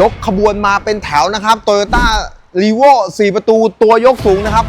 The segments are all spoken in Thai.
ยกขบวนมาเป็นแถวนะครับ Toyota r e v o 4 ประตูตัวยกสูงนะครับ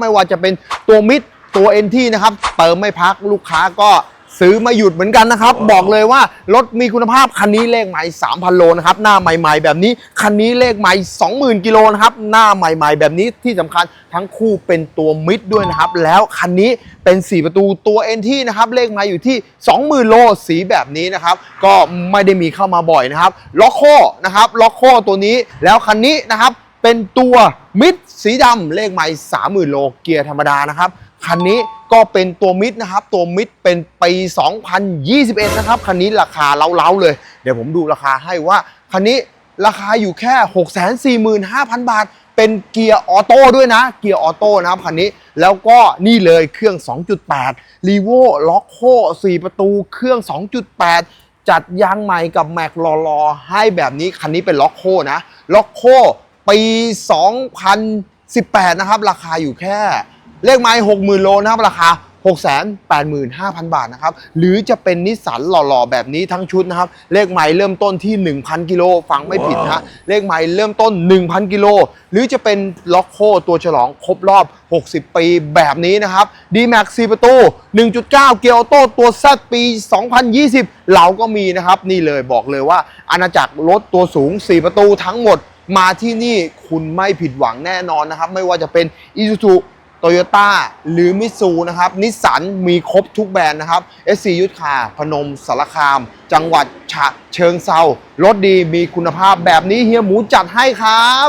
ไม่ว่าจะเป็นตัวมิดตัวเอ็นที่นะครับ เติมไม่พักลูกค้าก็ ซื้อไม่หยุดเหมือนกันนะครับ บอกเลยว่ารถมีคุณภาพคันนี้เลขใหม่ 3,000 โลนะครับ หน้าใหม่ ๆ แบบนี้ คันนี้เลขใหม่ 20,000 กิโลนะครับ หน้าใหม่ ๆ แบบนี้ที่สำคัญทั้งคู่เป็นตัวมิดด้วยนะครับ แล้วคันนี้เป็น 4 ประตูตัวเอ็นที่นะครับ เลขใหม่อยู่ที่ 20,000 โลสีแบบนี้นะครับ ก็ไม่ได้มีเข้ามาบ่อยนะครับล็อกโคนะครับล็อกโคตัวนี้แล้วคันนี้นะครับเป็นตัวมิดสีดำเลขไมล์30,000 โลเกียร์ธรรมดานะครับ คันนี้ก็เป็นตัวมิดนะครับ ตัวมิดเป็นปี 2021 นะครับ คันนี้ราคาเล้าๆเลย เดี๋ยวผมดูราคาให้ว่า คันนี้ราคาอยู่แค่ 645,000 บาท เป็นเกียร์ออโต้ด้วยนะ เกียร์ออโต้นะครับคันนี้ แล้วก็นี่เลยเครื่อง 2.8 r e v o l o c o 4ประตู เครื่อง 2.8 จัดยางใหม่กับแม็กรอรอให้แบบนี้ คันนี้เป็นล็อกโคนะ ล็อกโคปี 2018 นะครับ ราคาอยู่แค่ เลขไม้60,000โลนะครับราคา 685,000 บาทนะครับ หรือจะเป็นนิสสันหล่อๆ แบบนี้ทั้งชุดนะครับ เลขไม้เริ่มต้นที่ 1,000 กิโลฟังไม่ผิดนะฮะเลขไม้เริ่มต้น 1,000 กิโล หรือจะเป็นล็อกโคตัวฉลองครบรอบ 60 ปีแบบนี้นะครับ D-Max 4ประตู 1.9 เกียร์ออโต้ตัว Z ปี 2020 เราก็มีนะครับ นี่เลยบอกเลยว่าอาณาจักรรถตัวสูง 4 ประตูทั้งหมด มาที่นี่คุณไม่ผิดหวังแน่นอนนะครับ ไม่ว่าจะเป็น Isuzu โตโยต้าหรือมิซูนะครับนิสสันมีครบทุกแบรนด์นะครับ SC ยุทธคาพนมสารคาม จังหวัดฉะเชิงเซารถดีมีคุณภาพแบบนี้เฮียหมูจัดให้ครับ